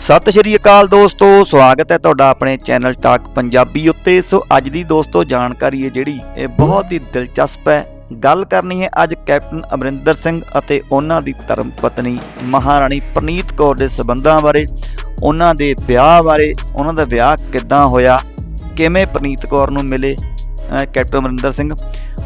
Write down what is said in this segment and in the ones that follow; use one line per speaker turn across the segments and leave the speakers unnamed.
ਸਤਿ ਸ਼੍ਰੀ ਅਕਾਲ ਦੋਸਤੋ, ਸਵਾਗਤ ਹੈ ਤੁਹਾਡਾ ਆਪਣੇ ਚੈਨਲ ਟਾਕ ਪੰਜਾਬੀ ਉੱਤੇ। ਸੋ ਅੱਜ ਦੀ ਦੋਸਤੋ, ਜਾਣਕਾਰੀ ਹੈ ਜਿਹੜੀ, ਇਹ ਬਹੁਤ ਹੀ ਦਿਲਚਸਪ ਹੈ। ਗੱਲ ਕਰਨੀ ਹੈ ਅੱਜ ਕੈਪਟਨ ਅਮਰਿੰਦਰ ਸਿੰਘ ਅਤੇ ਉਹਨਾਂ ਦੀ ਧਰਮ ਪਤਨੀ ਮਹਾਰਾਣੀ ਪ੍ਰਨੀਤ ਕੌਰ ਦੇ ਸਬੰਧਾਂ ਬਾਰੇ, ਉਹਨਾਂ ਦੇ ਵਿਆਹ ਬਾਰੇ, ਉਹਨਾਂ ਦਾ ਵਿਆਹ ਕਿੱਦਾਂ ਹੋਇਆ, ਕਿਵੇਂ ਪ੍ਰਨੀਤ ਕੌਰ ਨੂੰ ਮਿਲੇ ਕੈਪਟਨ ਅਮਰਿੰਦਰ ਸਿੰਘ।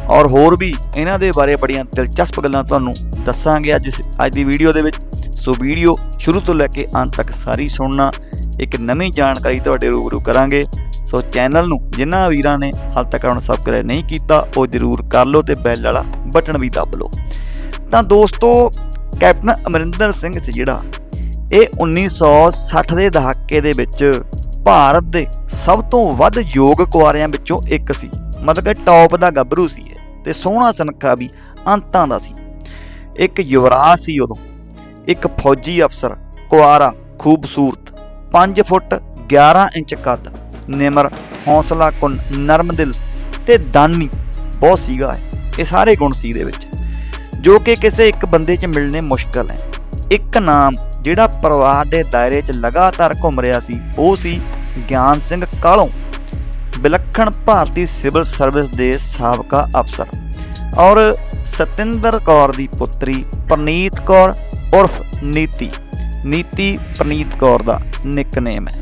ਔਰ ਹੋਰ ਵੀ ਇਹਨਾਂ ਦੇ ਬਾਰੇ ਬੜੀਆਂ ਦਿਲਚਸਪ ਗੱਲਾਂ ਤੁਹਾਨੂੰ ਦੱਸਾਂਗੇ ਅੱਜ ਅੱਜ ਦੀ ਵੀਡੀਓ ਦੇ ਵਿੱਚ। ਸੋ ਵੀਡੀਓ ਸ਼ੁਰੂ ਤੋਂ ਲੈ ਕੇ ਅੰਤ ਤੱਕ ਸਾਰੀ ਸੁਣਨਾ, ਇੱਕ ਨਵੀਂ ਜਾਣਕਾਰੀ ਤੁਹਾਡੇ ਰੂਬਰੂ ਕਰਾਂਗੇ। ਸੋ ਚੈਨਲ ਨੂੰ ਜਿਨ੍ਹਾਂ ਵੀਰਾਂ ਨੇ ਹਾਲ ਤੱਕ ਹੁਣ ਸਬਸਕ੍ਰਾਈਬ ਨਹੀਂ ਕੀਤਾ, ਉਹ ਜਰੂਰ ਕਰ ਲਓ ਤੇ ਬੈਲ ਵਾਲਾ ਬਟਨ ਵੀ ਦਬ ਲਓ। ਤਾਂ ਦੋਸਤੋ, ਕੈਪਟਨ ਅਮਰਿੰਦਰ ਸਿੰਘ ਸੀ ਜਿਹੜਾ, ਇਹ 1960 ਦੇ ਦਹਾਕੇ ਦੇ ਵਿੱਚ ਭਾਰਤ ਦੇ ਸਭ ਤੋਂ ਵੱਧ ਯੋਗ ਕੁਆਰਿਆਂ ਵਿੱਚੋਂ ਇੱਕ ਸੀ। ਮਤਲਬ ਕਿ ਟੌਪ ਦਾ ਗੱਭਰੂ ਸੀ ਇਹ ਤੇ ਸੋਹਣਾ ਸੁਨੱਖਾ ਵੀ ਅੰਤਾਂ ਦਾ ਸੀ। ਇੱਕ ਯੁਵਰਾਜ ਸੀ ਉਦੋਂ। ਇੱਕ ਫੌਜੀ ਅਫਸਰ, ਕੁਆਰਾ, ਖੂਬਸੂਰਤ 5 ਫੁੱਟ 11 ਇੰਚ ਕੱਦ, ਨਿਮਰ, ਹੌਸਲਾ ਕੁਨ, ਨਰਮ ਦਿਲ ਤੇ ਦਾਨੀ ਬਹੁਤ ਸੀਗਾ ਇਹ। ਸਾਰੇ ਗੁਣ ਸੀ ਦੇ ਵਿੱਚ, ਜੋ ਕਿ ਕਿਸੇ ਇੱਕ ਬੰਦੇ 'ਚ ਮਿਲਣੇ ਮੁਸ਼ਕਲ ਹੈ ਇੱਕ ਨਾਮ ਜਿਹੜਾ ਪਰਿਵਾਰ ਦੇ ਦਾਇਰੇ 'ਚ ਲਗਾਤਾਰ ਘੁੰਮ ਰਿਹਾ ਸੀ, ਉਹ ਸੀ ਗਿਆਨ ਸਿੰਘ ਕਾਲੋਂ, ਵਿਲੱਖਣ ਭਾਰਤੀ ਸਿਵਲ ਸਰਵਿਸ ਦੇ ਸਾਬਕਾ ਅਫਸਰ ਔਰ ਸਤਿੰਦਰ ਕੌਰ ਦੀ ਪੁੱਤਰੀ ਪ੍ਰਨੀਤ ਕੌਰ ਉਰਫ ਨੀਤੀ। ਨੀਤੀ ਪ੍ਰਨੀਤ ਕੌਰ ਦਾ ਨਿਕਨੇਮ ਹੈ।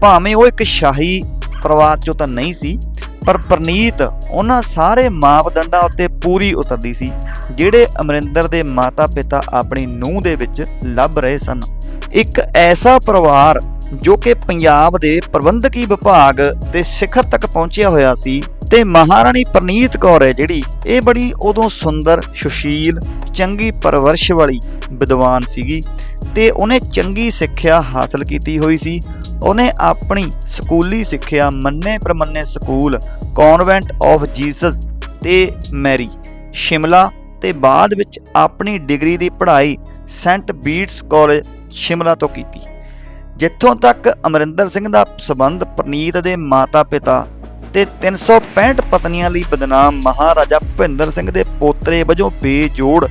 ਭਾਵੇਂ ਉਹ ਇੱਕ ਸ਼ਾਹੀ ਪਰਿਵਾਰ ਚੋਂ ਤਾਂ ਨਹੀਂ ਸੀ, ਪਰ ਪ੍ਰਨੀਤ ਉਹਨਾਂ ਸਾਰੇ ਮਾਪਦੰਡਾਂ ਉੱਤੇ ਪੂਰੀ ਉਤਰਦੀ ਸੀ, ਜਿਹੜੇ ਅਮਰਿੰਦਰ ਦੇ ਮਾਤਾ-ਪਿਤਾ ਆਪਣੀ ਨੂੰਹ ਦੇ ਵਿੱਚ ਲੱਭ ਰਹੇ ਸਨ। ਇੱਕ ਐਸਾ ਪਰਿਵਾਰ ਜੋ ਕਿ ਪੰਜਾਬ ਦੇ ਪ੍ਰਬੰਧਕੀ ਵਿਭਾਗ ਦੇ ਸਿਖਰ ਤੱਕ ਪਹੁੰਚਿਆ ਹੋਇਆ ਸੀ ਤੇ ਮਹਾਰਾਣੀ ਪ੍ਰਨੀਤ ਕੌਰ ਹੈ ਜਿਹੜੀ, ਇਹ ਬੜੀ ਉਦੋਂ ਸੁੰਦਰ, ਸੁਸ਼ੀਲ, ਚੰਗੀ ਪਰਵਰਿਸ਼ ਵਾਲੀ ਵਿਦਵਾਨ ਸੀਗੀ ਤੇ ਉਹਨੇ ਚੰਗੀ ਸਿੱਖਿਆ ਹਾਸਲ ਕੀਤੀ ਹੋਈ ਸੀ। ਉਹਨੇ ਆਪਣੀ ਸਕੂਲੀ ਸਿੱਖਿਆ ਮੰਨੇ ਪ੍ਰਮੰਨੇ ਸਕੂਲ ਕਨਵੈਂਟ ਆਫ ਜੀਸਸ ਤੇ ਮੈਰੀ ਸ਼ਿਮਲਾ ਤੇ ਬਾਅਦ ਵਿੱਚ ਆਪਣੀ ਡਿਗਰੀ ਦੀ ਪੜ੍ਹਾਈ ਸੈਂਟ ਬੀਟਸ ਕਾਲਜ ਸ਼ਿਮਲਾ ਤੋਂ ਕੀਤੀ। ਜਿੱਥੋਂ ਤੱਕ ਅਮਰਿੰਦਰ ਸਿੰਘ ਦਾ ਸਬੰਧ ਪ੍ਰਨੀਤ ਦੇ ਮਾਤਾ-ਪਿਤਾ ਤੇ 365 ਪਤਨੀਆਂ ਲਈ ਬਦਨਾਮ ਮਹਾਰਾਜਾ ਭੁਪਿੰਦਰ ਸਿੰਘ ਦੇ ਪੋਤਰੇ ਵਜੋਂ ਬੇਜੋੜ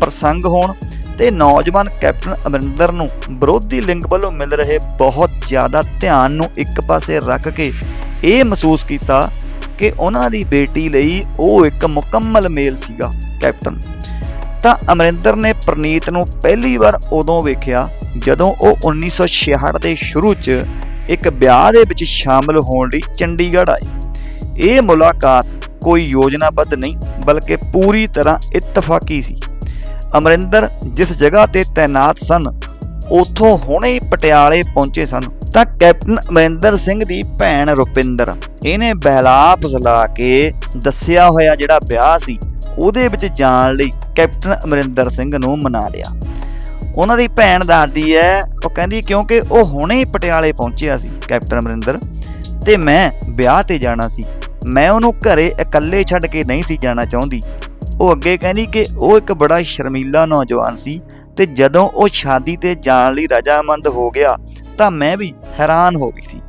ਪ੍ਰਸੰਗ ਹੋਣ ਤੇ ਨੌਜਵਾਨ ਕੈਪਟਨ ਅਮਰਿੰਦਰ ਨੂੰ ਵਿਰੋਧੀ ਲਿੰਗ ਵੱਲੋਂ ਮਿਲ ਰਹੇ ਬਹੁਤ ਜ਼ਿਆਦਾ ਧਿਆਨ ਨੂੰ ਇੱਕ ਪਾਸੇ ਰੱਖ ਕੇ ਇਹ ਮਹਿਸੂਸ ਕੀਤਾ ਕਿ ਉਹਨਾਂ ਦੀ ਬੇਟੀ ਲਈ ਉਹ ਇੱਕ ਮੁਕੰਮਲ ਮੇਲ ਸੀਗਾ ਕੈਪਟਨ। ਤਾਂ ਅਮਰਿੰਦਰ ਨੇ ਪ੍ਰਨੀਤ ਨੂੰ ਪਹਿਲੀ ਵਾਰ ਉਦੋਂ ਵੇਖਿਆ ਜਦੋਂ ਉਹ 1966 ਦੇ ਸ਼ੁਰੂ 'ਚ ਇੱਕ ਵਿਆਹ ਦੇ ਵਿੱਚ ਸ਼ਾਮਲ ਹੋਣ ਲਈ ਚੰਡੀਗੜ੍ਹ ਆਏ। ਇਹ ਮੁਲਾਕਾਤ ਕੋਈ ਯੋਜਨਾਬੱਧ ਨਹੀਂ, ਬਲਕਿ ਪੂਰੀ ਤਰ੍ਹਾਂ ਇਤਫਾਕੀ ਸੀ। ਅਮਰਿੰਦਰ ਜਿਸ ਜਗ੍ਹਾ ਤੇ ਤਾਇਨਾਤ ਸਨ, ਉਥੋਂ ਹੁਣੇ ਪਟਿਆਲੇ ਪਹੁੰਚੇ ਸਨ। ਤਾਂ ਕੈਪਟਨ ਅਮਰਿੰਦਰ ਸਿੰਘ ਦੀ ਭੈਣ ਰੁਪਿੰਦਰ, ਇਹਨੇ ਬਹਿਲਾ ਫਸਲਾ ਕੇ ਦੱਸਿਆ ਹੋਇਆ ਜਿਹੜਾ ਵਿਆਹ ਸੀ, ਉਹਦੇ ਵਿੱਚ ਜਾਣ ਲਈ ਕੈਪਟਨ ਅਮਰਿੰਦਰ ਸਿੰਘ ਨੂੰ ਮਨਾ ਲਿਆ। ਉਹਨਾਂ ਦੀ ਭੈਣ ਦੱਸਦੀ ਹੈ, ਉਹ ਕਹਿੰਦੀ ਕਿਉਂਕਿ ਉਹ ਹੁਣੇ ਪਟਿਆਲੇ ਪਹੁੰਚਿਆ ਸੀ ਕੈਪਟਨ ਅਮਰਿੰਦਰ, ਤੇ ਮੈਂ ਵਿਆਹ ਤੇ ਜਾਣਾ ਸੀ। ਮੈਂ ਉਹਨੂੰ ਘਰੇ ਇਕੱਲੇ ਛੱਡ ਕੇ ਨਹੀਂ ਸੀ ਜਾਣਾ ਚਾਹੁੰਦੀ। ਉਹ ਅੱਗੇ ਕਹਿੰਦੀ ਕਿ ਉਹ ਇੱਕ ਬੜਾ ਸ਼ਰਮੀਲਾ ਨੌਜਵਾਨ ਸੀ ਤੇ ਜਦੋਂ ਉਹ ਸ਼ਾਦੀ ਤੇ ਜਾਣ ਲਈ ਰਜਾਮੰਦ ਹੋ ਗਿਆ ਤਾਂ ਮੈਂ ਵੀ ਹੈਰਾਨ ਹੋ ਗਈ ਸੀ।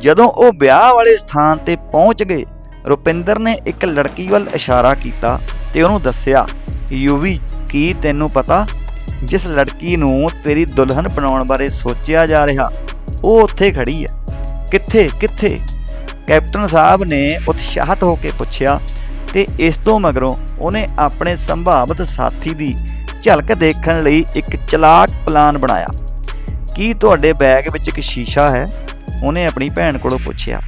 ਜਦੋਂ ਉਹ ਵਿਆਹ ਵਾਲੇ ਸਥਾਨ ਤੇ ਪਹੁੰਚ ਗਏ, ਰੁਪਿੰਦਰ ਨੇ ਇੱਕ ਲੜਕੀ ਵੱਲ ਇਸ਼ਾਰਾ ਕੀਤਾ ਤੇ ਉਹਨੂੰ ਦੱਸਿਆ, ਯੂਵੀ, ਕੀ ਤੈਨੂੰ ਪਤਾ? ਜਿਸ ਲੜਕੀ ਨੂੰ ਤੇਰੀ ਦੁਲਹਨ ਬਣਾਉਣ ਬਾਰੇ ਸੋਚਿਆ ਜਾ ਰਿਹਾ, ਉਹ ਉੱਥੇ ਖੜੀ ਹੈ। ਕਿੱਥੇ ਕਿੱਥੇ? ਕੈਪਟਨ ਸਾਹਿਬ ਨੇ ਉਤਸ਼ਾਹਤ ਹੋ ਕੇ ਪੁੱਛਿਆ ਤੇ ਇਸ ਤੋਂ ਮਗਰੋਂ ਉਹਨੇ ਆਪਣੇ ਸੰਭਾਵਿਤ ਸਾਥੀ ਦੀ ਝਲਕ ਦੇਖਣ ਲਈ ਇੱਕ ਚਲਾਕ ਪਲਾਨ ਬਣਾਇਆ। ਕੀ ਤੁਹਾਡੇ ਬੈਗ ਵਿੱਚ ਇੱਕ ਸ਼ੀਸ਼ਾ ਹੈ? ਉਹਨੇ ਆਪਣੀ ਭੈਣ ਕੋਲੋਂ ਪੁੱਛਿਆ।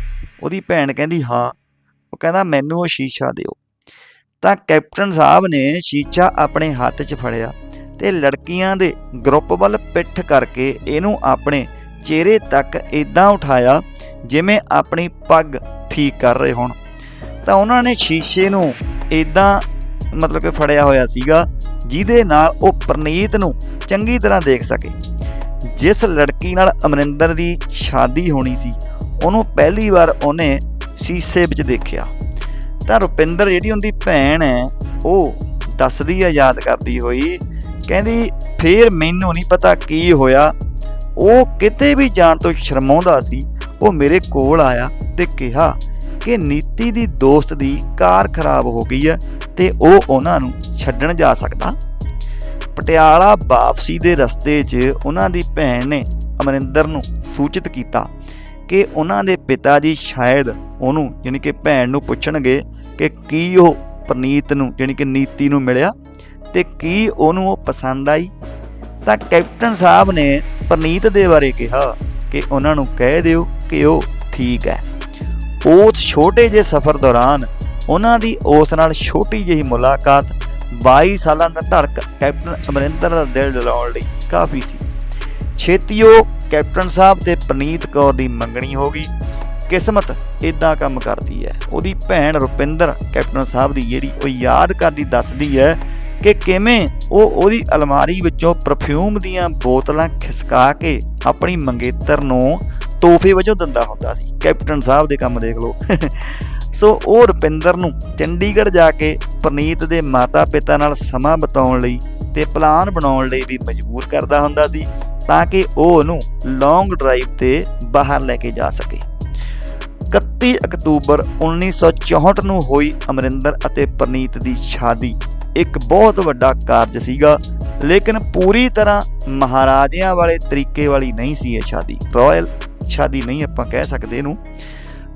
ਉਹਦੀ ਭੈਣ ਕਹਿੰਦੀ, ਹਾਂ। ਉਹ ਕਹਿੰਦਾ, ਮੈਨੂੰ ਉਹ ਸ਼ੀਸ਼ਾ ਦਿਓ। ਤਾਂ ਕੈਪਟਨ ਸਾਹਿਬ ਨੇ ਸ਼ੀਸ਼ਾ ਆਪਣੇ ਹੱਥ 'ਚ ਫੜਿਆ ਤੇ ਲੜਕੀਆਂ ਦੇ ਗਰੁੱਪ ਵੱਲ ਪਿੱਠ ਕਰਕੇ ਇਹਨੂੰ ਆਪਣੇ ਚਿਹਰੇ ਤੱਕ ਇਦਾਂ ਉਠਾਇਆ ਜਿਵੇਂ ਆਪਣੀ ਪੱਗ ਠੀਕ ਕਰ ਰਹੇ ਹੋਣ। ਤਾਂ ਉਹਨਾਂ ਨੇ ਸ਼ੀਸ਼ੇ ਨੂੰ ਇਦਾਂ ਮਤਲਬ ਕਿ ਫੜਿਆ ਹੋਇਆ ਸੀਗਾ, ਜਿਹਦੇ ਨਾਲ ਉਹ ਪ੍ਰਨੀਤ ਨੂੰ ਚੰਗੀ ਤਰ੍ਹਾਂ ਦੇਖ ਸਕੇ। ਜਿਸ ਲੜਕੀ ਨਾਲ ਅਮਰਿੰਦਰ ਦੀ ਸ਼ਾਦੀ ਹੋਣੀ ਸੀ, ਉਹਨੂੰ ਪਹਿਲੀ ਵਾਰ ਉਹਨੇ ਸ਼ੀਸ਼ੇ ਵਿੱਚ ਦੇਖਿਆ। ਤਾਂ ਰੁਪਿੰਦਰ ਜਿਹੜੀ ਉਹਦੀ ਭੈਣ ਹੈ, ਉਹ ਦੱਸਦੀ ਹੈ ਯਾਦ ਕਰਦੀ ਹੋਈ, ਕਹਿੰਦੀ, ਫੇਰ ਮੈਨੂੰ ਨਹੀਂ ਪਤਾ ਕੀ ਹੋਇਆ। ਉਹ ਕਿਤੇ ਵੀ ਜਾਣ ਤੋਂ ਸ਼ਰਮਾਉਂਦਾ ਸੀ ਉਹ ਮੇਰੇ ਕੋਲ ਆਇਆ ਤੇ ਕਿਹਾ ਕਿ ਨੀਤੀ ਦੀ ਦੋਸਤ ਦੀ ਕਾਰ ਖਰਾਬ ਹੋ ਗਈ ਹੈ ਤੇ ਉਹ ਉਹਨਾਂ ਨੂੰ ਛੱਡਣ ਜਾ ਸਕਦਾ। ਪਟਿਆਲਾ ਵਾਪਸੀ ਦੇ ਰਸਤੇ 'ਚ ਉਹਨਾਂ ਦੀ ਭੈਣ ਨੇ ਅਮਰਿੰਦਰ ਨੂੰ ਸੂਚਿਤ ਕੀਤਾ ਕਿ ਉਹਨਾਂ ਦੇ ਪਿਤਾ ਜੀ ਸ਼ਾਇਦ ਉਹਨੂੰ ਯਾਨੀ ਕਿ ਭੈਣ ਨੂੰ ਪੁੱਛਣਗੇ ਕਿ ਕੀ ਉਹ ਪ੍ਰਨੀਤ ਨੂੰ ਯਾਨੀ ਕਿ ਨੀਤੀ ਨੂੰ ਮਿਲਿਆ ਤੇ ਕੀ ਉਹਨੂੰ ਉਹ ਪਸੰਦ ਆਈ। ਤਾਂ ਕੈਪਟਨ ਸਾਹਿਬ ਨੇ ਪ੍ਰਨੀਤ ਦੇ ਬਾਰੇ ਕਿਹਾ ਕਿ ਉਹਨਾਂ ਨੂੰ ਕਹਿ ਦਿਓ ਕਿ ਉਹ ਠੀਕ ਹੈ। ਉਸ ਛੋਟੇ ਜਿਹੇ ਸਫ਼ਰ ਦੌਰਾਨ ਉਹਨਾਂ ਦੀ ਉਸ ਨਾਲ ਛੋਟੀ ਜਿਹੀ ਮੁਲਾਕਾਤ 22 ਸਾਲਾਂ ਦਾ ਧੜਕ ਕੈਪਟਨ ਅਮਰਿੰਦਰ ਦਾ ਦਿਲ ਡਲਾਉਣ ਲਈ ਕਾਫੀ ਸੀ। ਛੇਤੀ ਉਹ ਕੈਪਟਨ ਸਾਹਿਬ ਤੇ ਪ੍ਰਨੀਤ ਕੌਰ ਦੀ ਮੰਗਣੀ ਹੋ ਗਈ। ਕਿਸਮਤ ਇਦਾਂ ਕੰਮ ਕਰਦੀ ਹੈ। ਉਹਦੀ ਭੈਣ ਰੁਪਿੰਦਰ ਕੈਪਟਨ ਸਾਹਿਬ ਦੀ ਜਿਹੜੀ ਉਹ ਯਾਦ ਕਰਦੀ ਦੱਸਦੀ ਹੈ ਕਿ ਕਿਵੇਂ ਉਹ ਉਹਦੀ ਅਲਮਾਰੀ ਵਿੱਚੋਂ ਪਰਫਿਊਮ ਦੀਆਂ ਬੋਤਲਾਂ ਖਿਸਕਾ ਕੇ ਆਪਣੀ ਮੰਗੇਤਰ ਨੂੰ ਤੋਹਫੇ ਵਜੋਂ ਦਿੰਦਾ ਹੁੰਦਾ ਸੀ। ਕੈਪਟਨ ਸਾਹਿਬ ਦੇ ਕੰਮ ਦੇਖ ਲਓ। ਸੋ ਉਹ ਰੁਪਿੰਦਰ ਨੂੰ ਚੰਡੀਗੜ੍ਹ ਜਾ ਕੇ ਪ੍ਰਨੀਤ ਦੇ ਮਾਤਾ-ਪਿਤਾ ਨਾਲ ਸਮਾਂ ਬਿਤਾਉਣ ਲਈ ਤੇ ਪਲਾਨ ਬਣਾਉਣ ਲਈ ਵੀ ਮਜਬੂਰ ਕਰਦਾ ਹੁੰਦਾ ਸੀ ਤਾਂ ਕਿ ਉਹ ਉਹਨੂੰ ਲੌਂਗ ਡਰਾਈਵ ਤੇ ਬਾਹਰ ਲੈ ਕੇ ਜਾ ਸਕੇ। 31 ਅਕਤੂਬਰ 1964 ਨੂੰ ਹੋਈ ਅਮਰਿੰਦਰ ਅਤੇ ਪ੍ਰਨੀਤ ਦੀ ਸ਼ਾਦੀ। ਇੱਕ ਬਹੁਤ ਵੱਡਾ ਕਾਰਜ ਸੀਗਾ, ਲੇਕਿਨ ਪੂਰੀ ਤਰ੍ਹਾਂ ਮਹਾਰਾਜਿਆਂ ਵਾਲੇ ਤਰੀਕੇ ਵਾਲੀ ਨਹੀਂ ਸੀ ਇਹ ਸ਼ਾਦੀ ਰਾਇਲ ਸ਼ਾਦੀ ਨਹੀਂ ਆਪਾਂ ਕਹਿ ਸਕਦੇ ਇਹਨੂੰ।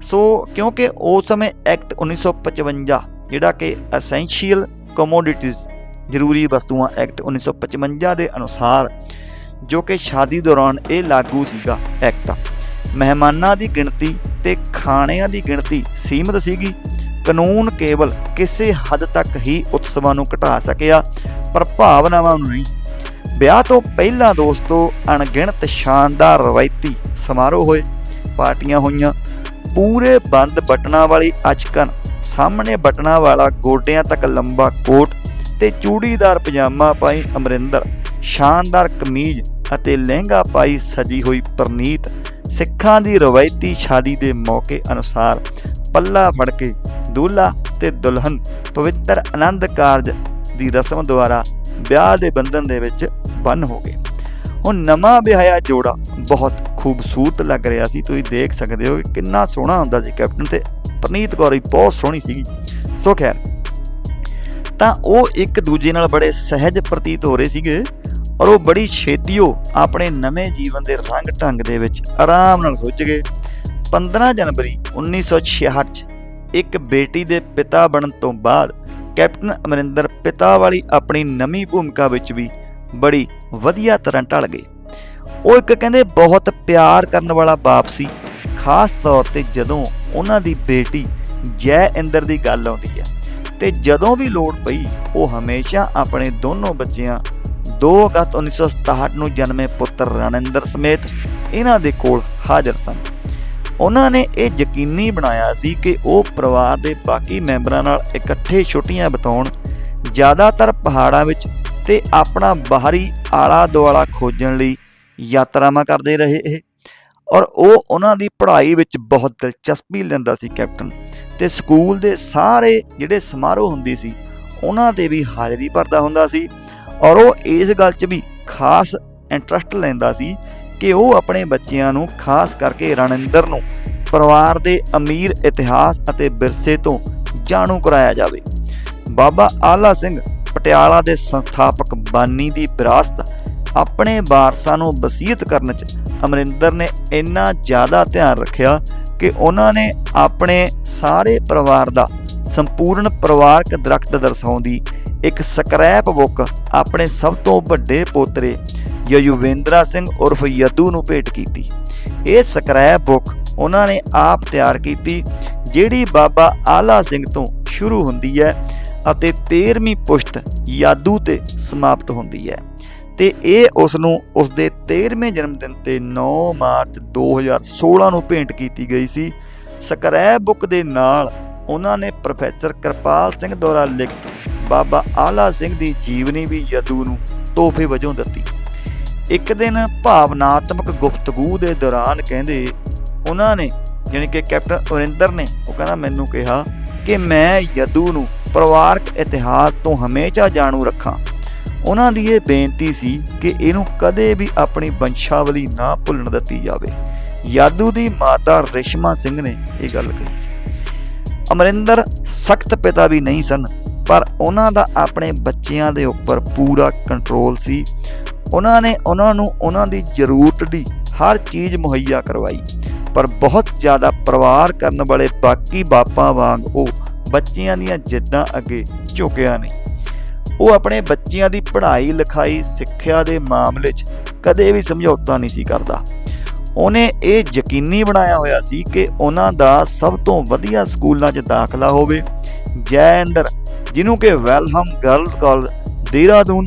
ਸੋ ਕਿਉਂਕਿ ਉਸ ਸਮੇਂ ਐਕਟ 1955 ਜਿਹੜਾ ਕਿ ਐਸੈਂਸ਼ੀਅਲ ਕਮੋਡਿਟੀਜ਼ ਜ਼ਰੂਰੀ ਵਸਤੂਆਂ ਐਕਟ 1955 ਦੇ ਅਨੁਸਾਰ ਜੋ ਕਿ ਸ਼ਾਦੀ ਦੌਰਾਨ ਇਹ ਲਾਗੂ ਸੀਗਾ ਐਕਟ ਮਹਿਮਾਨਾਂ ਦੀ ਗਿਣਤੀ ਤੇ ਖਾਣਿਆਂ ਦੀ ਗਿਣਤੀ ਸੀਮਿਤ ਸੀਗੀ। ਕਾਨੂੰਨ ਕੇਵਲ ਕਿਸੇ ਹੱਦ ਤੱਕ ਹੀ ਉਤਸਵਾਂ ਨੂੰ ਘਟਾ ਸਕਿਆ, ਪਰ ਭਾਵਨਾਵਾਂ ਨੂੰ ਨਹੀਂ। ਵਿਆਹ ਤੋਂ ਪਹਿਲਾਂ ਦੋਸਤੋ, ਅਣਗਿਣਤ ਸ਼ਾਨਦਾਰ ਰਵਾਇਤੀ ਸਮਾਰੋਹ ਹੋਏ, ਪਾਰਟੀਆਂ ਹੋਈਆਂ, ਪੂਰੇ ਬੰਦ ਬਟਨਾਂ ਵਾਲੀ ਅਚਕਨ, ਸਾਹਮਣੇ ਬਟਨਾਂ ਵਾਲਾ ਗੋਡਿਆਂ ਤੱਕ ਲੰਬਾ ਕੋਟ ਤੇ ਚੂੜੀਦਾਰ ਪਜਾਮਾ ਪਾਈ ਅਮਰਿੰਦਰ, ਸ਼ਾਨਦਾਰ ਕਮੀਜ਼ ਅਤੇ ਲਹਿੰਗਾ ਪਾਈ ਸਜੀ ਹੋਈ ਪ੍ਰਨੀਤ, ਸਿੱਖਾਂ ਦੀ ਰਵਾਇਤੀ ਸ਼ਾਦੀ ਦੇ ਮੌਕੇ ਅਨੁਸਾਰ ਪੱਲਾ ਫੜ ਕੇ ਦੁਲਹਾ ਤੇ ਦੁਲਹਨ ਪਵਿੱਤਰ ਆਨੰਦ ਕਾਰਜ ਦੀ ਰਸਮ ਦੁਆਰਾ ਵਿਆਹ ਦੇ ਬੰਧਨ ਦੇ ਵਿੱਚ ਬੰਨ ਹੋ ਗਏ। ਹੁਣ ਨਵਾਂ ਵਿਆਹਿਆ ਜੋੜਾ ਬਹੁਤ ਖੂਬਸੂਰਤ ਲੱਗ ਰਿਹਾ ਸੀ। ਤੁਸੀਂ ਦੇਖ ਸਕਦੇ ਹੋ ਕਿ ਕਿੰਨਾ ਸੋਹਣਾ ਹੁੰਦਾ ਸੀ। ਕੈਪਟਨ ਤੇ ਪ੍ਰਨੀਤ ਕੌਰ ਬਹੁਤ ਸੋਹਣੀ ਸੀ ਸੋ ਖੈਰ, ਤਾਂ ਉਹ ਇੱਕ ਦੂਜੇ ਨਾਲ ਬੜੇ ਸਹਿਜ ਪ੍ਰਤੀਤ ਹੋ ਰਹੇ ਸੀਗੇ ਔਰ ਉਹ ਬੜੀ ਛੇਤੀ ਉਹ ਆਪਣੇ ਨਵੇਂ ਜੀਵਨ ਦੇ ਰੰਗ ਢੰਗ ਦੇ ਵਿੱਚ ਆਰਾਮ ਨਾਲ ਰੁੱਝ ਗਏ। 15 ਜਨਵਰੀ 1966 ਚ ਇੱਕ ਬੇਟੀ ਦੇ ਪਿਤਾ ਬਣਨ ਤੋਂ ਬਾਅਦ ਕੈਪਟਨ ਅਮਰਿੰਦਰ ਪਿਤਾ ਵਾਲੀ ਆਪਣੀ ਨਵੀਂ ਭੂਮਿਕਾ ਵਿੱਚ ਵੀ ਬੜੀ ਵਧੀਆ ਤਰ੍ਹਾਂ ਢਲ ਗਏ। ਉਹ ਇੱਕ ਕਹਿੰਦੇ ਬਹੁਤ ਪਿਆਰ ਕਰਨ ਵਾਲਾ ਬਾਪ ਸੀ। ਖਾਸ ਤੌਰ ਤੇ ਜਦੋਂ ਉਹਨਾਂ ਦੀ ਬੇਟੀ ਜੈ ਇੰਦਰ ਦੀ ਗੱਲ ਆਉਂਦੀ ਹੈ ਤੇ ਜਦੋਂ ਵੀ ਲੋੜ ਪਈ, ਉਹ ਹਮੇਸ਼ਾ ਆਪਣੇ ਦੋਨੋਂ ਬੱਚਿਆਂ 2 ਅਗਸਤ 1967 ਨੂੰ ਜਨਮੇ ਪੁੱਤਰ ਰਣਿੰਦਰ ਸਮੇਤ ਇਹਨਾਂ ਦੇ ਕੋਲ ਹਾਜ਼ਰ ਸਨ। ਉਹਨਾਂ ਨੇ ਇਹ ਯਕੀਨੀ ਬਣਾਇਆ ਸੀ ਕਿ ਉਹ ਪਰਿਵਾਰ ਦੇ ਬਾਕੀ ਮੈਂਬਰਾਂ ਨਾਲ ਇਕੱਠੇ ਛੁੱਟੀਆਂ ਬਿਤਾਉਣ, ਜ਼ਿਆਦਾਤਰ ਪਹਾੜਾਂ ਵਿੱਚ ਤੇ ਆਪਣਾ ਬਾਹਰੀ ਆਲਾ ਦੁਆਲਾ ਖੋਜਣ ਲਈ ਯਾਤਰਾਵਾਂ ਕਰਦੇ ਰਹੇ ਇਹ। ਔਰ ਉਹ ਉਹਨਾਂ ਦੀ ਪੜ੍ਹਾਈ ਵਿੱਚ ਬਹੁਤ ਦਿਲਚਸਪੀ ਲੈਂਦਾ ਸੀ ਕੈਪਟਨ ਤੇ ਸਕੂਲ ਦੇ ਸਾਰੇ ਜਿਹੜੇ ਸਮਾਰੋਹ ਹੁੰਦੇ ਸੀ, ਉਹਨਾਂ ਤੇ ਵੀ ਹਾਜ਼ਰੀ ਭਰਦਾ ਹੁੰਦਾ ਸੀ। ਔਰ ਉਹ ਇਸ ਗੱਲ 'ਚ ਵੀ ਖਾਸ ਇੰਟਰਸਟ ਲੈਂਦਾ ਸੀ ਕਿ ਉਹ ਆਪਣੇ ਬੱਚਿਆਂ ਨੂੰ, ਖਾਸ ਕਰਕੇ ਰਣਿੰਦਰ ਨੂੰ, ਪਰਿਵਾਰ ਦੇ ਅਮੀਰ ਇਤਿਹਾਸ ਅਤੇ ਵਿਰਸੇ ਤੋਂ ਜਾਣੂ ਕਰਾਇਆ ਜਾਵੇ। ਬਾਬਾ ਆਲਾ ਸਿੰਘ ਪਟਿਆਲਾ ਦੇ ਸੰਸਥਾਪਕ ਬਾਨੀ ਦੀ ਵਿਰਾਸਤ ਆਪਣੇ ਵਾਰਸਾਂ ਨੂੰ ਵਸੀਅਤ ਕਰਨ 'ਚ ਅਮਰਿੰਦਰ ਨੇ ਇੰਨਾ ਜ਼ਿਆਦਾ ਧਿਆਨ ਰੱਖਿਆ ਕਿ ਉਹਨਾਂ ਨੇ ਆਪਣੇ ਸਾਰੇ ਪਰਿਵਾਰ ਦਾ ਸੰਪੂਰਨ ਪਰਿਵਾਰਕ ਦਰਖਤ ਦਰਸਾਉਂਦੀ, ਇੱਕ ਸਕ੍ਰੈਪ ਬੁੱਕ ਆਪਣੇ ਸਭ ਤੋਂ ਵੱਡੇ ਪੋਤਰੇ ਯਯੁਵੇਂਦਰਾ ਸਿੰਘ ਉਰਫ ਯਦੂ ਨੂੰ ਭੇਟ ਕੀਤੀ। ਇਹ ਸਕ੍ਰੈਪ ਬੁੱਕ ਉਹਨਾਂ ਨੇ ਆਪ ਤਿਆਰ ਕੀਤੀ, ਜਿਹੜੀ ਬਾਬਾ ਆਲਾ ਸਿੰਘ ਤੋਂ ਸ਼ੁਰੂ ਹੁੰਦੀ ਹੈ ਅਤੇ 13ਵੀਂ ਪੁਸ਼ਤ ਯਾਦੂ ਤੇ ਸਮਾਪਤ ਹੁੰਦੀ ਹੈ। ਤੇ ਇਹ ਉਸ ਨੂੰ ਉਸ ਦੇ 13ਵੇਂ ਜਨਮ ਦਿਨ ਤੇ 9 ਮਾਰਚ 2016 ਨੂੰ ਭੇਂਟ ਕੀਤੀ ਗਈ ਸੀ। ਸਕ੍ਰੈਪ ਬੁੱਕ ਦੇ ਨਾਲ ਉਹਨਾਂ ਨੇ ਪ੍ਰੋਫੈਸਰ ਕਿਰਪਾਲ ਸਿੰਘ ਦੁਆਰਾ ਲਿਖਤ ਬਾਬਾ ਆਲਾ ਸਿੰਘ ਦੀ ਜੀਵਨੀ ਵੀ ਯਦੂ ਨੂੰ ਤੋਹਫੇ ਵਜੋਂ ਦਿੱਤੀ। ਇੱਕ ਦਿਨ ਭਾਵਨਾਤਮਕ ਗੁਫ਼ਤਗੂ ਦੇ ਦੌਰਾਨ ਕਹਿੰਦੇ ਉਹਨਾਂ ਨੇ ਯਾਨੀ ਕਿ ਕੈਪਟਨ ਅਰਿੰਦਰ ਨੇ, ਉਹ ਕਹਿੰਦਾ ਮੈਨੂੰ ਕਿਹਾ ਕਿ ਮੈਂ ਯਦੂ ਨੂੰ ਪਰਿਵਾਰਕ ਇਤਿਹਾਸ ਤੋਂ ਹਮੇਸ਼ਾ ਜਾਣੂ ਰੱਖਾਂ। ਉਹਨਾਂ ਦੀ ਇਹ ਬੇਨਤੀ ਸੀ ਕਿ ਇਹਨੂੰ ਕਦੇ ਵੀ ਆਪਣੀ ਵੰਸ਼ਾਵਲੀ ਨਾ ਭੁੱਲਣ ਦਿੱਤੀ ਜਾਵੇ। ਯਾਦੂ ਦੀ ਮਾਤਾ ਰਿਸ਼ਮਾ ਸਿੰਘ ਨੇ ਇਹ ਗੱਲ ਕਹੀ ਸੀ। ਅਮਰਿੰਦਰ ਸਖਤ ਪਿਤਾ ਵੀ ਨਹੀਂ ਸਨ, ਪਰ ਉਹਨਾਂ ਦਾ ਆਪਣੇ ਬੱਚਿਆਂ ਦੇ ਉੱਪਰ ਪੂਰਾ ਕੰਟਰੋਲ ਸੀ। ਉਹਨਾਂ ਨੇ ਉਹਨਾਂ ਨੂੰ ਉਹਨਾਂ ਦੀ ਜ਼ਰੂਰਤ ਦੀ ਹਰ ਚੀਜ਼ ਮੁਹੱਈਆ ਕਰਵਾਈ। ਪਰ ਬਹੁਤ ਜ਼ਿਆਦਾ ਪਰਿਵਾਰ ਕਰਨ ਵਾਲੇ ਬਾਕੀ ਬਾਪਾਂ ਵਾਂਗ ਉਹ ਬੱਚਿਆਂ ਦੀਆਂ ਜਿੱਦਾਂ ਅੱਗੇ ਝੁਕਿਆ ਨਹੀਂ। ਉਹ ਆਪਣੇ ਬੱਚਿਆਂ ਦੀ ਪੜ੍ਹਾਈ, ਲਿਖਾਈ, ਸਿੱਖਿਆ ਦੇ ਮਾਮਲੇ 'ਚ ਕਦੇ ਵੀ ਸਮਝੌਤਾ ਨਹੀਂ ਸੀ ਕਰਦਾ। ਉਹਨੇ ਇਹ ਯਕੀਨੀ ਬਣਾਇਆ ਹੋਇਆ ਸੀ ਕਿ ਉਹਨਾਂ ਦਾ ਸਭ ਤੋਂ ਵਧੀਆ ਸਕੂਲਾਂ 'ਚ ਦਾਖਲਾ ਹੋਵੇ। ਜੈ ਇੰਦਰ, ਜਿਹਨੂੰ ਕਿ ਵੈਲਹਮ ਗਰਲਸ ਕਾਲਜ, ਦੇਹਰਾਦੂਨ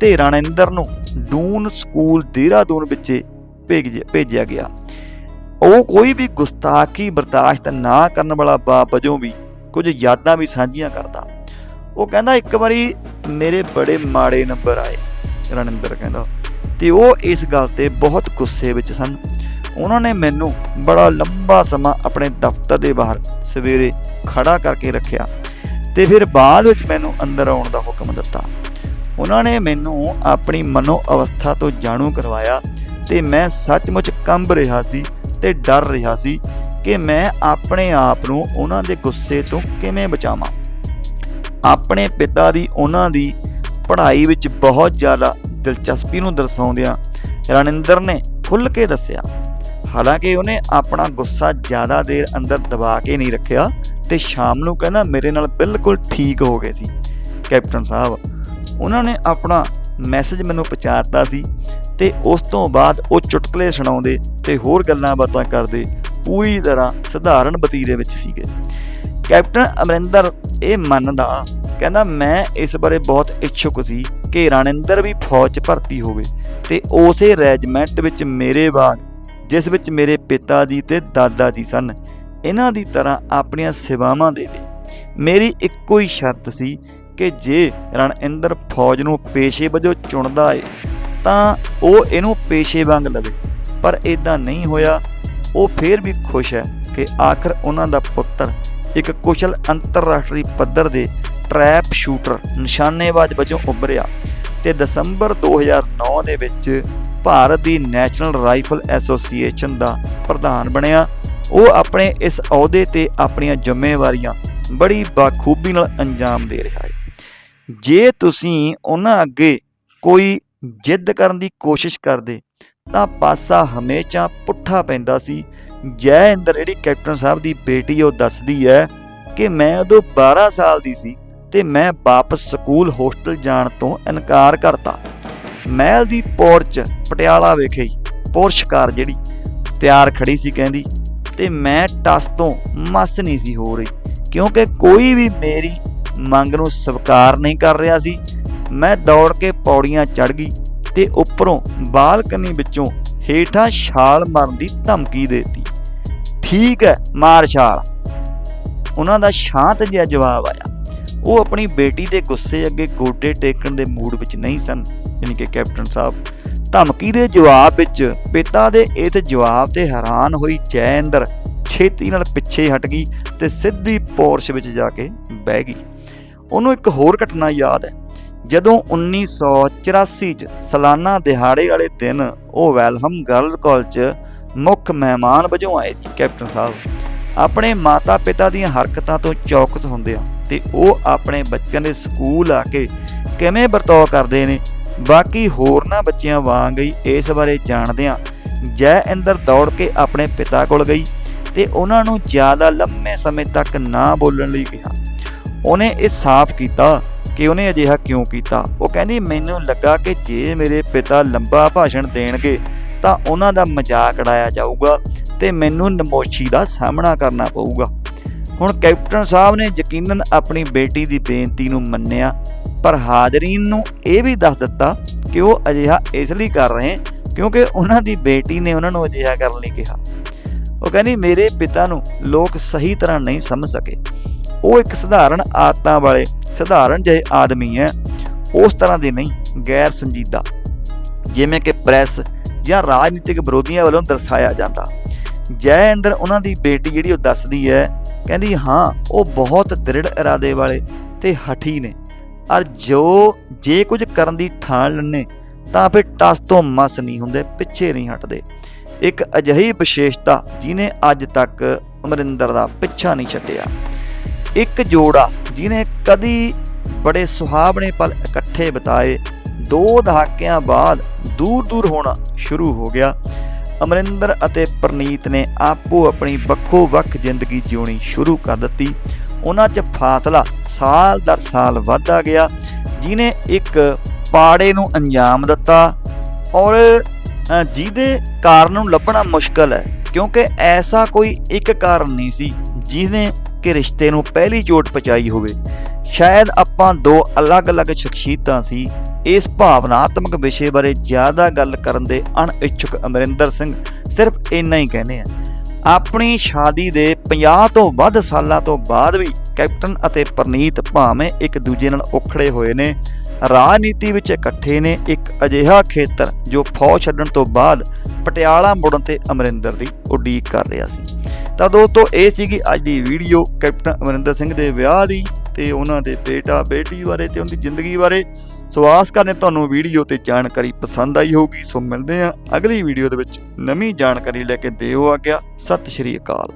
ਤੇ ਰਣਿੰਦਰ ਨੂੰ ਡੂਨ ਸਕੂਲ ਦੇਹਰਾਦੂਨ ਵਿੱਚ ਭੇਜ ਭੇਜਿਆ ਗਿਆ। ਉਹ ਕੋਈ ਵੀ ਗੁਸਤਾਖੀ ਬਰਦਾਸ਼ਤ ਨਾ ਕਰਨ ਵਾਲਾ ਬਾਪ ਵਜੋਂ ਵੀ ਕੁਝ ਯਾਦਾਂ ਵੀ ਸਾਂਝੀਆਂ ਕਰਦਾ। ਉਹ ਕਹਿੰਦਾ, ਇੱਕ ਵਾਰੀ ਮੇਰੇ ਬੜੇ ਮਾੜੇ ਨੰਬਰ ਆਏ। ਰਣਿੰਦਰ ਕਹਿੰਦਾ, ਤੇ ਉਹ ਇਸ ਗੱਲ ਤੇ ਬਹੁਤ ਗੁੱਸੇ ਵਿੱਚ ਸਨ। ਉਹਨਾਂ ਨੇ ਮੈਨੂੰ ਬੜਾ ਲੰਬਾ ਸਮਾਂ ਆਪਣੇ ਦਫ਼ਤਰ ਦੇ ਬਾਹਰ ਸਵੇਰੇ ਖੜਾ ਕਰਕੇ ਰੱਖਿਆ ਤੇ ਫਿਰ ਬਾਅਦ ਵਿੱਚ ਮੈਨੂੰ ਅੰਦਰ ਆਉਣ ਦਾ ਹੁਕਮ ਦਿੱਤਾ। ਉਹਨਾਂ ਨੇ ਮੈਨੂੰ ਆਪਣੀ ਮਨੋ ਅਵਸਥਾ ਤੋਂ ਜਾਣੂ ਕਰਵਾਇਆ ਤੇ ਮੈਂ ਸੱਚਮੁੱਚ ਕੰਬ ਰਿਹਾ ਸੀ ਤੇ ਡਰ ਰਿਹਾ ਸੀ ਕਿ ਮੈਂ ਆਪਣੇ ਆਪ ਨੂੰ ਉਹਨਾਂ ਦੇ ਗੁੱਸੇ ਤੋਂ ਕਿਵੇਂ ਬਚਾਵਾਂ। ਆਪਣੇ ਪਿਤਾ ਦੀ ਉਹਨਾਂ ਦੀ ਪੜ੍ਹਾਈ ਵਿੱਚ ਬਹੁਤ ਜ਼ਿਆਦਾ ਦਿਲਚਸਪੀ ਨੂੰ ਦਰਸਾਉਂਦਿਆਂ ਰਣਿੰਦਰ ਨੇ ਖੁੱਲ੍ਹ ਕੇ ਦੱਸਿਆ, ਹਾਲਾਂਕਿ ਉਹਨੇ ਆਪਣਾ ਗੁੱਸਾ ਜ਼ਿਆਦਾ ਦੇਰ ਅੰਦਰ ਦਬਾ ਕੇ ਨਹੀਂ ਰੱਖਿਆ ਤੇ ਸ਼ਾਮ ਨੂੰ ਕਹਿੰਦਾ ਮੇਰੇ ਨਾਲ ਬਿਲਕੁਲ ਠੀਕ ਹੋ ਗਏ ਸੀ। ਕੈਪਟਨ ਸਾਹਿਬ ਉਹਨਾਂ ਨੇ ਆਪਣਾ ਮੈਸੇਜ ਮੈਨੂੰ ਪਹੁੰਚਾਤਾ ਸੀ ਤੇ ਉਸ ਤੋਂ ਬਾਅਦ ਉਹ ਚੁਟਕਲੇ ਸੁਣਾਉਂਦੇ ਤੇ ਹੋਰ ਗੱਲਾਂ ਬਾਤਾਂ ਕਰਦੇ ਪੂਰੀ ਤਰ੍ਹਾਂ ਸਧਾਰਨ ਬਤੀਰੇ ਵਿੱਚ ਸੀਗੇ। ਕੈਪਟਨ ਅਮਰਿੰਦਰ ਇਹ ਮੰਨਦਾ, ਕਹਿੰਦਾ, ਮੈਂ ਇਸ ਬਾਰੇ ਬਹੁਤ ਇੱਛੁਕ ਸੀ ਕਿ ਰਣਿੰਦਰ ਵੀ ਫੌਜ 'ਚ ਭਰਤੀ ਹੋਵੇ ਤੇ ਉਸੇ ਰੈਜੀਮੈਂਟ ਵਿੱਚ ਮੇਰੇ ਬਾਗ ਜਿਸ ਵਿੱਚ ਮੇਰੇ ਪਿਤਾ ਜੀ ਤੇ ਦਾਦਾ ਜੀ ਸਨ, ਇਹਨਾਂ ਦੀ ਤਰ੍ਹਾਂ ਆਪਣੀਆਂ ਸੇਵਾਵਾਂ ਦੇਵੇ। ਮੇਰੀ ਇੱਕੋ ਹੀ ਸ਼ਰਤ ਸੀ ਕਿ ਜੇ ਰਣਇੰਦਰ ਫੌਜ ਨੂੰ ਪੇਸ਼ੇ ਵਜੋਂ ਚੁਣਦਾ ਏ, ਤਾਂ ਉਹ ਇਹਨੂੰ ਪੇਸ਼ੇ ਵਾਂਗ ਲਵੇ। ਪਰ ਇਦਾਂ ਨਹੀਂ ਹੋਇਆ। ਉਹ ਫੇਰ ਵੀ ਖੁਸ਼ ਹੈ ਕਿ ਆਖਰ ਉਹਨਾਂ ਦਾ ਪੁੱਤਰ ਇੱਕ ਕੁਸ਼ਲ ਅੰਤਰਰਾਸ਼ਟਰੀ ਪੱਧਰ ਦੇ ਟਰੈਪ ਸ਼ੂਟਰ ਨਿਸ਼ਾਨੇਬਾਜ਼ ਵਜੋਂ ਉੱਭਰਿਆ ਤੇ ਦਸੰਬਰ 2009 ਦੇ ਵਿੱਚ ਭਾਰਤ ਦੀ ਨੈਸ਼ਨਲ ਰਾਈਫਲ ਐਸੋਸੀਏਸ਼ਨ ਦਾ ਪ੍ਰਧਾਨ ਬਣਿਆ। ਉਹ ਆਪਣੇ ਇਸ ਅਹੁਦੇ ਤੇ ਆਪਣੀਆਂ ਜ਼ਿੰਮੇਵਾਰੀਆਂ ਬੜੀ ਬਾਖੂਬੀ ਨਾਲ ਅੰਜਾਮ ਦੇ ਰਿਹਾ ਹੈ। ਜੇ ਤੁਸੀਂ ਉਹਨਾਂ ਅੱਗੇ ਕੋਈ ਜਿੱਦ ਕਰਨ ਦੀ ਕੋਸ਼ਿਸ਼ ਕਰਦੇ, ਤਾਂ ਪਾਸਾ ਹਮੇਸ਼ਾ ਪੁੱਠਾ ਪੈਂਦਾ ਸੀ। ਜੈ ਇੰਦਰ ਜਿਹੜੀ ਕੈਪਟਨ ਸਾਹਿਬ ਦੀ ਬੇਟੀ ਉਹ ਦੱਸਦੀ ਹੈ ਕਿ ਮੈਂ ਉਦੋਂ 12 ਸਾਲ ਦੀ ਸੀ ਤੇ ਮੈਂ ਵਾਪਸ ਸਕੂਲ ਹੋਸਟਲ ਜਾਣ ਤੋਂ ਇਨਕਾਰ ਕਰਤਾ। ਮਹਿਲ ਦੀ ਪੋਰਚ ਪਟਿਆਲਾ ਵਿਖੇ ਪੋਰਸ਼ ਕਾਰ ਜਿਹੜੀ ਤਿਆਰ ਖੜੀ ਸੀ ਕਹਿੰਦੀ, ਤੇ ਮੈਂ ਟਸ ਤੋਂ ਮਸ ਨਹੀਂ ਸੀ ਹੋ ਰਹੀ, ਕਿਉਂਕਿ ਕੋਈ ਵੀ ਮੇਰੀ ਮੰਗ ਨੂੰ ਸਵੀਕਾਰ ਨਹੀਂ ਕਰ ਰਿਹਾ ਸੀ। ਮੈਂ ਦੌੜ ਕੇ ਪੌੜੀਆਂ ਚੜ ਗਈ ਤੇ ਉੱਪਰੋਂ ਬਾਲਕਨੀ ਵਿੱਚੋਂ ਹੇਠਾਂ ਛਾਲ ਮਾਰਨ ਦੀ ਧਮਕੀ ਦੇਤੀ। ਠੀਕ ਹੈ, ਮਾਰ ਛਾਲ। ਉਹਨਾਂ ਦਾ ਸ਼ਾਂਤ ਜਿਹਾ ਜਵਾਬ ਆਇਆ। ਉਹ ਆਪਣੀ ਬੇਟੀ ਦੇ ਗੁੱਸੇ ਅੱਗੇ ਗੋਡੇ ਟੇਕਣ ਦੇ ਮੂਡ ਵਿੱਚ ਨਹੀਂ ਸਨ। ਯਾਨੀ ਕਿ ਕੈਪਟਨ ਸਾਹਿਬ, ਧਮਕੀ ਦੇ ਜਵਾਬ ਵਿੱਚ ਪਿਤਾ ਦੇ ਇਸ ਜਵਾਬ ਤੇ ਹੈਰਾਨ ਹੋਈ ਜੈਂਦਰ ਛੇਤੀ ਨਾਲ ਪਿੱਛੇ ਹਟ ਗਈ ਤੇ ਸਿੱਧੀ ਪੋਰਸ਼ ਵਿੱਚ ਜਾ ਕੇ ਬਹਿ ਗਈ। ਉਹਨੂੰ ਇੱਕ ਹੋਰ ਘਟਨਾ ਯਾਦ ਹੈ। ਜਦੋਂ 1984 ਚ ਸਾਲਾਨਾ ਦਿਹਾੜੇ ਵਾਲੇ ਦਿਨ ਉਹ ਵੈਲਹਮ ਗਰਲ ਕਾਲਜ 'ਚ ਮੁੱਖ ਮਹਿਮਾਨ ਵਜੋਂ ਆਏ ਸੀ, ਕੈਪਟਨ ਸਾਹਿਬ। ਆਪਣੇ ਮਾਤਾ-ਪਿਤਾ ਦੀਆਂ ਹਰਕਤਾਂ ਤੋਂ ਚੌਕਸ ਹੁੰਦੇ ਆ ਤੇ ਉਹ ਆਪਣੇ ਬੱਚਿਆਂ ਦੇ ਸਕੂਲ ਆ ਕੇ ਕਿਵੇਂ ਵਰਤਾਓ ਕਰਦੇ ਨੇ। ਬਾਕੀ ਹੋਰਨਾਂ ਬੱਚਿਆਂ ਵਾਂਗ ਹੀ ਇਸ ਬਾਰੇ ਜਾਣਦਿਆਂ ਜੈ ਇੰਦਰ ਦੌੜ ਕੇ ਆਪਣੇ ਪਿਤਾ ਕੋਲ ਗਈ ਤੇ ਉਹਨਾਂ ਨੂੰ ਜ਼ਿਆਦਾ ਲੰਮੇ ਸਮੇਂ ਤੱਕ ਨਾ ਬੋਲਣ ਲਈ ਕਿਹਾ। ਉਹਨੇ ਇਹ ਸਾਫ਼ ਕੀਤਾ ਕਿ ਉਹਨੇ ਅਜਿਹਾ ਕਿਉਂ ਕੀਤਾ। ਉਹ ਕਹਿੰਦੀ, ਮੈਨੂੰ ਲੱਗਾ ਕਿ ਜੇ ਮੇਰੇ ਪਿਤਾ ਲੰਬਾ ਭਾਸ਼ਣ ਦੇਣਗੇ, ਤਾਂ ਉਹਨਾਂ ਦਾ ਮਜ਼ਾਕ ਉਡਾਇਆ ਜਾਊਗਾ ਤੇ ਮੈਨੂੰ ਨਮੋਸ਼ੀ ਦਾ ਸਾਹਮਣਾ ਕਰਨਾ ਪਊਗਾ। ਹੁਣ ਕੈਪਟਨ ਸਾਹਿਬ ਨੇ ਯਕੀਨਨ ਆਪਣੀ ਬੇਟੀ ਦੀ ਬੇਨਤੀ ਨੂੰ ਮੰਨਿਆ, ਪਰ ਹਾਜ਼ਰੀਨ ਨੂੰ ਇਹ ਵੀ ਦੱਸ ਦਿੱਤਾ ਕਿ ਉਹ ਅਜਿਹਾ ਇਸ ਲਈ ਕਰ ਰਹੇ ਕਿਉਂਕਿ ਉਹਨਾਂ ਦੀ ਬੇਟੀ ਨੇ ਉਹਨਾਂ ਨੂੰ ਅਜਿਹਾ ਕਰਨ ਲਈ ਕਿਹਾ। ਉਹ ਕਹਿੰਦੀ, ਮੇਰੇ ਪਿਤਾ ਨੂੰ ਲੋਕ ਸਹੀ ਤਰ੍ਹਾਂ ਨਹੀਂ ਸਮਝ ਸਕੇ। ਉਹ ਇੱਕ ਸਧਾਰਨ ਆਦਤਾਂ ਵਾਲੇ, ਸਧਾਰਨ ਜਿਹੇ ਆਦਮੀ ਹੈ। ਉਸ ਤਰ੍ਹਾਂ ਦੇ ਨਹੀਂ, ਗੈਰ ਸੰਜੀਦਾ। ਜਿਵੇਂ ਕਿ ਪ੍ਰੈਸ ਜਾਂ ਰਾਜਨੀਤਿਕ ਵਿਰੋਧੀਆਂ ਵੱਲੋਂ ਦਰਸਾਇਆ ਜਾਂਦਾ। ਜੈ ਅੰਦਰ ਉਹਨਾਂ ਦੀ ਬੇਟੀ ਜਿਹੜੀ ਉਹ ਦੱਸਦੀ ਹੈ, ਕਹਿੰਦੀ, ਹਾਂ, ਉਹ ਬਹੁਤ ਦ੍ਰਿੜ ਇਰਾਦੇ ਵਾਲੇ ਤੇ ਹਠੀ ਨੇ। ਔਰ ਜੋ, ਜੇ ਕੁਝ ਕਰਨ ਦੀ ਠਾਣ ਲੈਣੇ ਤਾਂ ਫਿਰ ਟਸ ਤੋਂ ਮਸ ਨਹੀਂ ਹੁੰਦੇ, ਪਿੱਛੇ ਨਹੀਂ ਹਟਦੇ। ਇੱਕ ਅਜਿਹੀ ਵਿਸ਼ੇਸ਼ਤਾ ਜਿਨੇ ਅੱਜ ਤੱਕ ਅਮਰਿੰਦਰ ਦਾ ਪਿੱਛਾ ਨਹੀਂ ਛੱਡਿਆ। ਇੱਕ ਜੋੜਾ ਜਿਨੇ ਕਦੀ ਬੜੇ ਸੁਹਾਵਣੇ ਪਲ ਇਕੱਠੇ ਬਿਤਾਏ, ਦੋ ਦਹਾਕਿਆਂ ਬਾਅਦ ਦੂਰ ਦੂਰ ਹੋਣਾ ਸ਼ੁਰੂ ਹੋ ਗਿਆ। ਅਮਰਿੰਦਰ ਅਤੇ ਪ੍ਰਨੀਤ ਨੇ ਆਪੋ ਆਪਣੀ ਵੱਖੋ ਵੱਖ ਜ਼ਿੰਦਗੀ ਜਿਉਣੀ ਸ਼ੁਰੂ ਕਰ ਦਿੱਤੀ। ਉਹਨਾਂ 'ਚ ਫਾਸਲਾ ਸਾਲ ਦਰ ਸਾਲ ਵੱਧਦਾ ਗਿਆ ਜਿਨੇ ਇੱਕ ਪਾੜੇ ਨੂੰ ਅੰਜਾਮ ਦਿੱਤਾ ਔਰ ਜਿਹਦੇ ਕਾਰਨ ਨੂੰ ਲੱਭਣਾ ਮੁਸ਼ਕਲ ਹੈ, ਕਿਉਂਕਿ ਐਸਾ ਕੋਈ ਇੱਕ ਕਾਰਨ ਨਹੀਂ ਸੀ, ਜਿਹਨੇ ਕਿ ਰਿਸ਼ਤੇ ਨੂੰ ਪਹਿਲੀ ਚੋਟ ਪਹੁੰਚਾਈ ਹੋਵੇ। ਸ਼ਾਇਦ ਆਪਾਂ ਦੋ ਅਲੱਗ-ਅਲੱਗ ਸ਼ਖਸੀਅਤਾਂ ਸੀ। ਇਸ ਭਾਵਨਾਤਮਕ ਵਿਸ਼ੇ ਬਾਰੇ ਜ਼ਿਆਦਾ ਗੱਲ ਕਰਨ ਦੇ ਅਣਇੱਛੁਕ ਅਮਰਿੰਦਰ ਸਿੰਘ ਸਿਰਫ ਇੰਨਾ ਹੀ ਕਹਿੰਦੇ ਆ। ਆਪਣੀ ਸ਼ਾਦੀ ਦੇ 50 ਤੋਂ ਵੱਧ ਸਾਲਾਂ ਤੋਂ ਬਾਅਦ ਵੀ ਕੈਪਟਨ ਅਤੇ ਪ੍ਰਨੀਤ ਭਾਵੇਂ ਇੱਕ ਦੂਜੇ ਨਾਲ ਉਖੜੇ ਹੋਏ ਨੇ, ਰਾਜਨੀਤੀ ਵਿੱਚ ਇਕੱਠੇ ਨੇ ਇੱਕ ਅਜਿਹਾ ਖੇਤਰ ਜੋ ਫੌਜ ਛੱਡਣ ਤੋਂ ਬਾਅਦ ਪਟਿਆਲਾ ਮੁੜਨ ਤੇ ਅਮਰਿੰਦਰ ਦੀ ਉਡੀਕ ਕਰ ਰਿਹਾ ਸੀ। ਤਾਂ ਦੋਸਤੋ, ਇਹ ਸੀਗੀ ਅੱਜ ਦੀ ਵੀਡੀਓ ਕੈਪਟਨ ਅਮਰਿੰਦਰ ਸਿੰਘ ਦੇ ਵਿਆਹ ਦੀ ਤੇ ਉਹਨਾਂ ਦੇ ਬੇਟਾ, ਬੇਟੀ ਬਾਰੇ ਤੇ ਉਹਨਾਂ ਦੀ ਜ਼ਿੰਦਗੀ ਬਾਰੇ। ਸੋ ਆਸ ਕਰਨੇ ਤੁਹਾਨੂੰ ਵੀਡੀਓ ਤੇ ਜਾਣਕਾਰੀ ਪਸੰਦ ਆਈ ਹੋਊਗੀ। ਸੋ ਮਿਲਦੇ ਹਾਂ ਅਗਲੀ ਵੀਡੀਓ ਦੇ ਵਿੱਚ। ਨਵੀਂ ਜਾਣਕਾਰੀ ਲੈ ਕੇ ਦਿਓ ਆ ਗਿਆ ਸਤਿ ਸ਼੍ਰੀ ਅਕਾਲ।